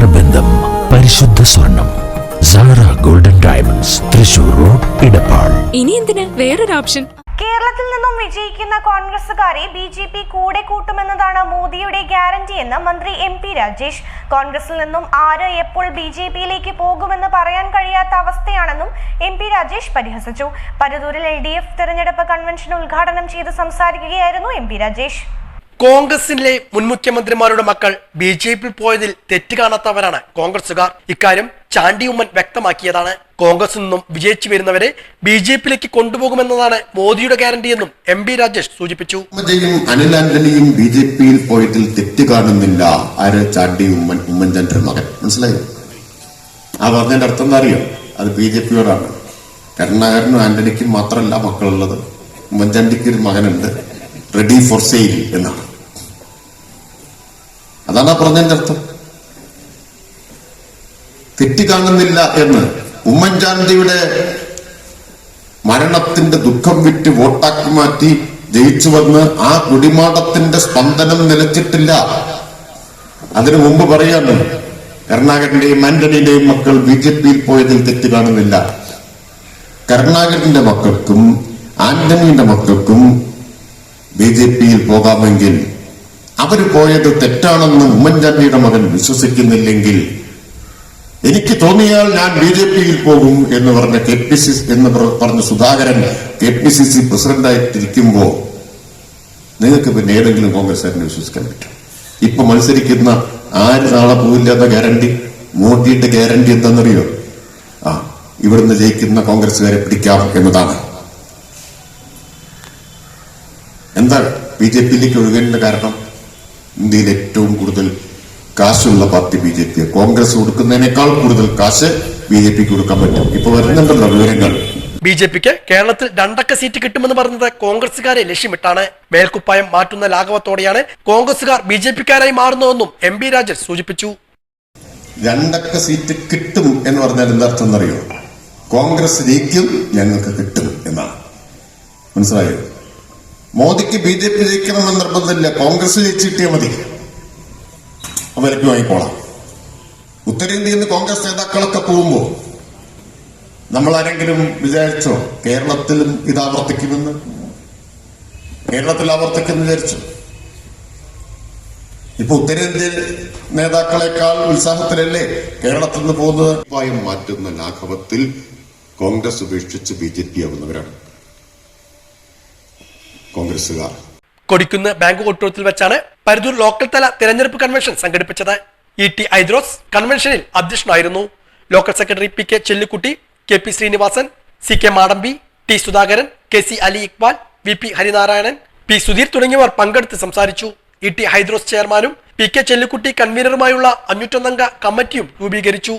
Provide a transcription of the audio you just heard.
നേത്രബന്ധം പരിശുദ്ധ സ്വർണം. Sara golden diamonds Thrissur road Edappal. ഇനി എന്തിനാ? വേറൊരു ഓപ്ഷൻ. കേരളത്തിൽ നിന്നും വിജയിക്കുന്ന കോൺഗ്രസുകാരെ ബി ജെ പി കൂടെ കൂട്ടുമെന്നതാണ് മോദിയുടെ ഗ്യാരണ്ടി എന്ന് മന്ത്രി എം പി രാജേഷ്. കോൺഗ്രസിൽ നിന്നും ആര് എപ്പോൾ ബി ജെ പിയിലേക്ക് പോകുമെന്ന് പറയാൻ കഴിയാത്ത അവസ്ഥയാണെന്നും എം പി രാജേഷ് പരിഹസിച്ചു. പരതൂരിൽ എൽ ഡി എഫ് തെരഞ്ഞെടുപ്പ് കൺവെൻഷൻ ഉദ്ഘാടനം ചെയ്ത് സംസാരിക്കുകയായിരുന്നു എം പി രാജേഷ്. കോൺഗ്രസിലെ മുൻ മുഖ്യമന്ത്രിമാരുടെ മക്കൾ ബി ജെ പി പോയതിൽ തെറ്റ് കാണാത്തവരാണ് കോൺഗ്രസുകാർ ഇക്കാര്യം ചാണ്ടി ഉമ്മൻ വ്യക്തമാക്കിയതാണ്. കോൺഗ്രസിൽ നിന്നും വിജയിച്ചു വരുന്നവരെ ബി ജെ പിയിലേക്ക് കൊണ്ടുപോകുമെന്നതാണ് മോദിയുടെ ഗ്യാരണ്ടിയെന്നും എം ബി രാജേഷ് സൂചിപ്പിച്ചു. അനിൽ ആന്റണിയും ബി ജെ പിയിൽ പോയതിൽ തെറ്റ് കാണുന്നില്ല. ആര്? ചാണ്ടി ഉമ്മൻ ഉമ്മൻചാണ്ടിയുടെ മകൻ. മനസ്സിലായോ? ആ പറഞ്ഞതിന്റെ അർത്ഥം എന്താ അറിയോ? അത് ബി ജെ പിയോടാണ്. കരുണാകരനും ആന്റണിക്കും മാത്രമല്ല മക്കളുള്ളത്. ഉമ്മൻചാണ്ടിക്ക് ഒരു മകനുണ്ട്. റെഡി ഫോർ സെയിൽ എന്നാണ്. ആ പറഞ്ഞതിന്റെ അർത്ഥം. തെറ്റി കാണുന്നില്ല എന്ന് ഉമ്മൻചാണ്ടിയുടെ മരണത്തിന്റെ ദുഃഖം വിറ്റ് വോട്ടാക്കി മാറ്റി ജയിച്ചു വന്ന് ആ കുടിമാടത്തിന്റെ സ്പന്ദനം നിലച്ചിട്ടില്ല. അതിനു മുമ്പ് പറയാണ് കരുണാകരന്റെയും ആന്റണിയുടെയും മക്കൾ ബി ജെ പിയിൽ പോയതിൽ തെറ്റ് കാണുന്നില്ല കരുണാകരന്റെ മക്കൾക്കും ആന്റണിയുടെ മക്കൾക്കും ബി ജെ പിയിൽ പോകാമെങ്കിൽ അവർ പോയത് തെറ്റാണെന്ന് ഉമ്മൻചാണ്ടിയുടെ മകൻ വിശ്വസിക്കുന്നില്ലെങ്കിൽ എനിക്ക് തോന്നിയാൽ ഞാൻ ബി ജെ പിയിൽ പോകും എന്ന് പറഞ്ഞ കെ പി സി എന്ന് പറഞ്ഞ Sudhakaran K P C C പ്രസിഡന്റായിട്ടിരിക്കുമ്പോൾ നിങ്ങൾക്ക് പിന്നെ ഏതെങ്കിലും കോൺഗ്രസ്സുകാരനെ വിശ്വസിക്കാൻ പറ്റും. ഇപ്പൊ മത്സരിക്കുന്ന ആര് നാളെ പോവില്ലാത്ത ഗ്യാരണ്ടി? മോദിയുടെ ഗ്യാരണ്ടി എന്താണെന്നറിയോ? ആ ഇവിടുന്ന് ജയിക്കുന്ന കോൺഗ്രസ്സുകാരെ പിടിക്കാം എന്നതാണ്. എന്താ ബി ജെ പിയിലേക്ക് ഒഴുകേണ്ട കാരണം? ഇന്ത്യയിൽ ഏറ്റവും കൂടുതൽ കാശുള്ള party B J P Congress കൊടുക്കുന്നതിനേക്കാൾ കൂടുതൽ കാശ് ബി ജെ പിക്ക് കൊടുക്കാൻ പറ്റും. ഇപ്പൊ വരുന്നുണ്ടല്ലോ വിവരങ്ങൾ? ബി ജെ പിക്ക് കേരളത്തിൽ രണ്ടക്ക സീറ്റ് കിട്ടുമെന്ന് പറഞ്ഞത് കോൺഗ്രസുകാരെ ലക്ഷ്യമിട്ടാണ്. മേൽക്കുപ്പായം മാറ്റുന്ന ലാഘവത്തോടെയാണ് കോൺഗ്രസുകാർ ബി ജെ പിക്കാരായി മാറുന്നതെന്നും എം ബി രാജൻ സൂചിപ്പിച്ചു. രണ്ടക്ക സീറ്റ് കിട്ടും എന്ന് പറഞ്ഞാൽ എന്താർത്ഥം എന്നറിയോ? കോൺഗ്രസ് ജയിക്കും ഞങ്ങൾക്ക് കിട്ടും എന്നാണ്. മനസ്സിലായോ? മോദിക്ക് ബി ജെ പി ജയിക്കണമെന്ന് നിർബന്ധമില്ല. കോൺഗ്രസ് ജയിച്ചിട്ടിയാൽ മതി. അവർക്ക് വാങ്ങിക്കോളാം ഉത്തരേന്ത്യയിൽ നിന്ന് കോൺഗ്രസ് നേതാക്കളൊക്കെ പോകുമ്പോൾ നമ്മൾ ആരെങ്കിലും വിചാരിച്ചോ കേരളത്തിലും ഇത് ആവർത്തിക്കുമെന്ന്? കേരളത്തിൽ ആവർത്തിക്കുമെന്ന് വിചാരിച്ചു? ഇപ്പൊ ഉത്തരേന്ത്യൻ നേതാക്കളെക്കാൾ ഉത്സാഹത്തിലല്ലേ കേരളത്തിൽ നിന്ന് പോകുന്നത്? മാറ്റുന്ന ലാഘവത്തിൽ കോൺഗ്രസ് ഉപേക്ഷിച്ച് ബി ജെ പി ആവുന്നവരാണ്. കോൺഗ്രസുകാർ കൊടിക്കുന്ന് ബാങ്ക് കൊട്ടൂരത്തിൽ വെച്ചാണ് പരുതൂർ ലോക്കൽ തല തെരഞ്ഞെടുപ്പ് കൺവെൻഷൻ സംഘടിപ്പിച്ചത്. ഇ ടി ഐദ്രോസ് കൺവെൻഷനിൽ അധ്യക്ഷനായിരുന്നു. Local secretary P K Chellikutty K P Srinivasan C K Madambi T Sudhakaran K C Ali Iqbal V P Harinarayanan P Sudheer തുടങ്ങിയവർ പങ്കെടുത്ത് സംസാരിച്ചു. ഇ ടി ഹൈദ്രോസ് ചെയർമാനും പി കെ ചെല്ലിക്കുട്ടി കൺവീനറുമായുള്ള അഞ്ഞൂറ്റൊന്നംഗ കമ്മിറ്റിയും രൂപീകരിച്ചു.